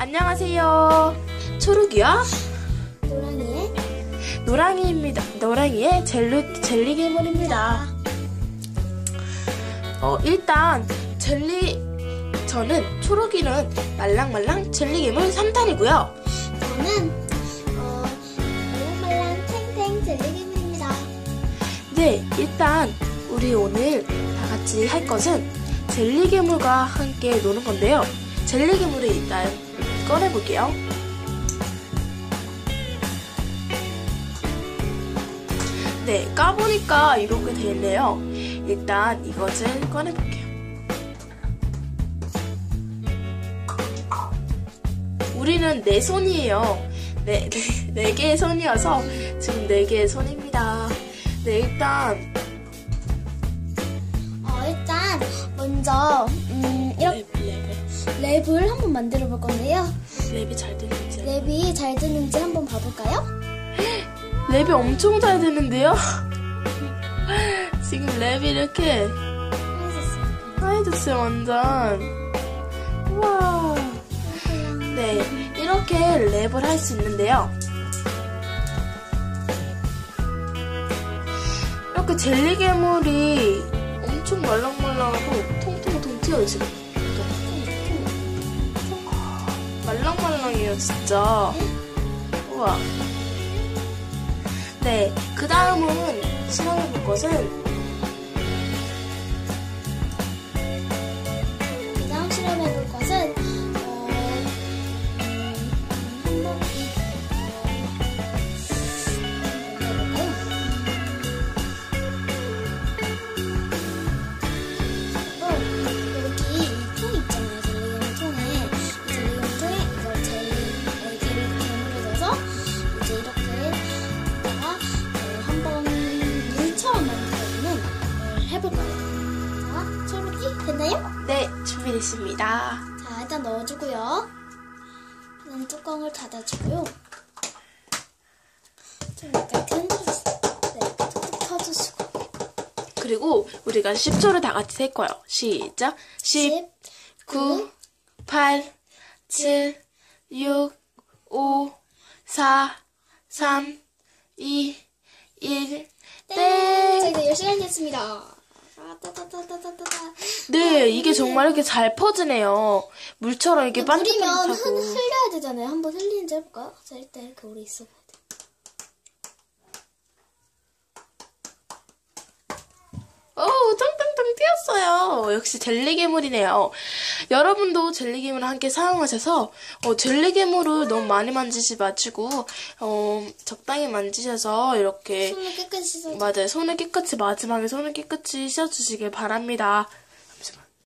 안녕하세요. 초록이와 노랑이의 노랑이입니다. 노랑이의 젤리, 젤리 괴물입니다. 어, 일단, 젤리, 저는 초록이는 말랑말랑 젤리 괴물 3탄이고요. 저는 어, 말랑말랑 탱탱 젤리기입니다. 네, 일단, 우리 오늘 다 같이 할 것은 젤리 괴물과 함께 노는 건데요. 젤리 괴물을 일단 꺼내볼게요. 네, 까보니까 이렇게 되네요. 일단 이것을 꺼내볼게요. 우리는 네 손이에요. 네, 네, 네 개의 손이어서 지금 네 개의 손입니다. 네, 일단 어, 일단 먼저 음, 이렇게 랩, 랩을 한번 만들어 볼 건데요. 랩이 잘 되는지. 랩이 잘 되는지 한번 봐볼까요? 랩이 엄청 잘 되는데요? 지금 랩이 이렇게. 하얘졌어요, 완전. 우와. 네, 이렇게 랩을 할 수 있는데요. 이렇게 젤리 괴물이 엄청 말랑말랑하고 통통통 튀어있어요. 말 랑말랑해요, 진짜. 우와. 네, 그 다음은 실험해볼 것은 됐나요? 네, 준비됐습니다. 자, 일단 넣어주고요. 일단 뚜껑을 닫아주고요. 좀 이렇게 흔들어주세요. 네, 툭툭 터주시고. 그리고 우리가 10초를 다 같이 셀 거예요. 시작. 10, 9, 8, 7, 6, 5, 4, 3, 2, 1, 땡! 땡! 자, 이제 10시간이 됐습니다. 아, 따따따따따따. 네, 이게 정말 이렇게 잘 퍼지네요. 물처럼 이렇게 흔, 반짝반짝하고. 흘려야 되잖아요. 한번 흘리는지 해볼까요? 자, 일단 이렇게 오래 있어봐야 돼. 오, 텅텅텅 튀었어요. 역시 젤리 괴물이네요. 여러분도 젤리 괴물을 함께 사용하셔서 어, 젤리 괴물을 너무 많이 만지지 마시고 어, 적당히 만지셔서 이렇게 손을 깨끗이 씻어. 맞아요. 손을 깨끗이 마지막에 손을 깨끗이 씻어주시길 바랍니다.